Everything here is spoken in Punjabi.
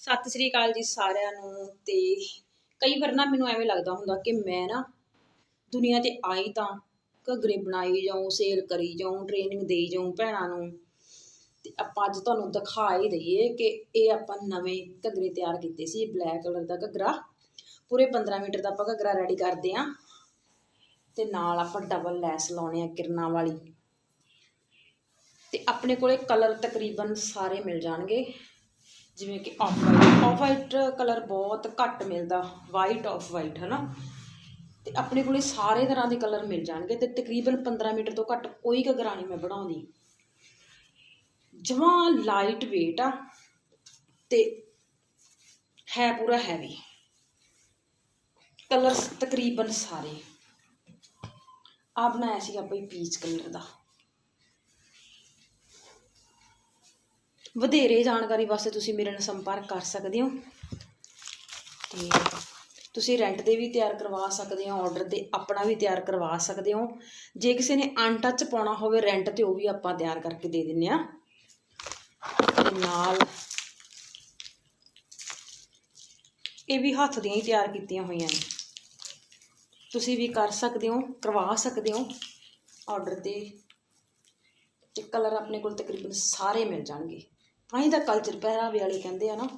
ਸਤਿ ਸ੍ਰੀ ਅਕਾਲ ਜੀ ਸਾਰਿਆਂ ਨੂੰ ਤੇ ਕਈ ਵਾਰ ਨਾ ਮੈਨੂੰ ਐਵੇਂ ਲੱਗਦਾ ਹੁੰਦਾ ਕਿ ਮੈਂ ਨਾ ਦੁਨੀਆ ਤੇ ਆਈ ਤਾਂ ਘੱਗਰੇ ਬਣਾਈ ਜਾਉਂ ਸੇਲ ਕਰੀ ਜਾਉਂ ਟ੍ਰੇਨਿੰਗ ਦੇਈ ਜਾਉਂ ਭੈਣਾਂ ਨੂੰ। ਤੇ ਆਪਾਂ ਅੱਜ ਤੁਹਾਨੂੰ ਦਿਖਾ ਹੀ ਦਈਏ ਕਿ ਇਹ ਆਪਾਂ ਨਵੇਂ ਘੱਗਰੇ ਤਿਆਰ ਕੀਤੇ ਸੀ ਬਲੈਕ ਕਲਰ ਦਾ ਘੱਗਰਾ। ਪੂਰੇ 15 ਮੀਟਰ ਦਾ ਆਪਾਂ ਘੱਗਰਾ ਰੈਡੀ ਕਰਦੇ ਆਂ ਤੇ ਨਾਲ ਆਪਾਂ ਡਬਲ ਲੈਸ ਲਾਉਣੇ ਆ ਕਿਰਨਾਂ ਵਾਲੀ। ਤੇ ਆਪਣੇ ਕੋਲੇ ਕਲਰ ਤਕਰੀਬਨ ਸਾਰੇ ਮਿਲ ਜਾਣਗੇ। ਜਿਵੇਂ ਕਿ off white off white colour ਬਹੁਤ ਘੱਟ ਮਿਲਦਾ ਵਾਈਟ ਆਫ ਵਾਈਟ ਹੈ ਤੇ ਆਪਣੇ ਕੋਲੇ ਸਾਰੇ ਤਰ੍ਹਾਂ ਦੇ ਕਲਰ ਮਿਲ ਜਾਣਗੇ ਤੇ ਤਕਰੀਬਨ 15 ਮੀਟਰ ਤੋਂ ਘੱਟ ਕੋਈ ਘੱਗਰਾ ਨਹੀਂ ਮੈਂ ਬਣਾਉਂਦੀ ਜਮਾ ਲਾਈਟ weight ਆ ਤੇ ਹੈ ਪੂਰਾ ਹੈਵੀ ਕਲਰਸ ਤਕਰੀਬਨ ਸਾਰੇ। ਆ ਬਣਾਇਆ ਸੀ ਆਪਾਂ ਪੀਚ ਕਲਰ ਦਾ। ਵਧੇਰੇ ਜਾਣਕਾਰੀ ਵਾਸਤੇ ਤੁਸੀਂ ਮੇਰੇ ਨਾਲ ਸੰਪਰਕ ਕਰ ਸਕਦੇ ਹੋ। ਤੇ ਤੁਸੀਂ ਰੈਂਟ ਦੇ ਵੀ ਤਿਆਰ ਕਰਵਾ ਸਕਦੇ ਹੋ ਆਰਡਰ ਤੇ ਆਪਣਾ ਵੀ ਤਿਆਰ ਕਰਵਾ ਸਕਦੇ ਹੋ। ਜੇ ਕਿਸੇ ਨੇ ਅਨਟੱਚ ਪਾਉਣਾ ਹੋਵੇ ਰੈਂਟ ਤੇ ਉਹ ਵੀ ਆਪਾਂ ਤਿਆਰ ਕਰਕੇ ਦੇ ਦਿੰਨੇ ਆ। ਤੇ ਨਾਲ ਇਹ ਵੀ ਹੱਥ ਦੀਆਂ ਹੀ ਤਿਆਰ ਕੀਤੀਆਂ ਹੋਈਆਂ ਨੇ। ਤੁਸੀਂ ਵੀ ਕਰ ਸਕਦੇ ਹੋ, ਕਰਵਾ ਸਕਦੇ ਹੋ। ਆਰਡਰ ਤੇ ਤੇ ਕਲਰ ਆਪਣੇ ਕੋਲ ਤਕਰੀਬਨ ਸਾਰੇ ਮਿਲ ਜਾਣਗੇ। ਤਾਂ ਹੀ ਤਾਂ ਕਲਚਰ ਪਹਿਰਾਵੇ ਵਾਲੇ ਕਹਿੰਦੇ ਆ ਨਾ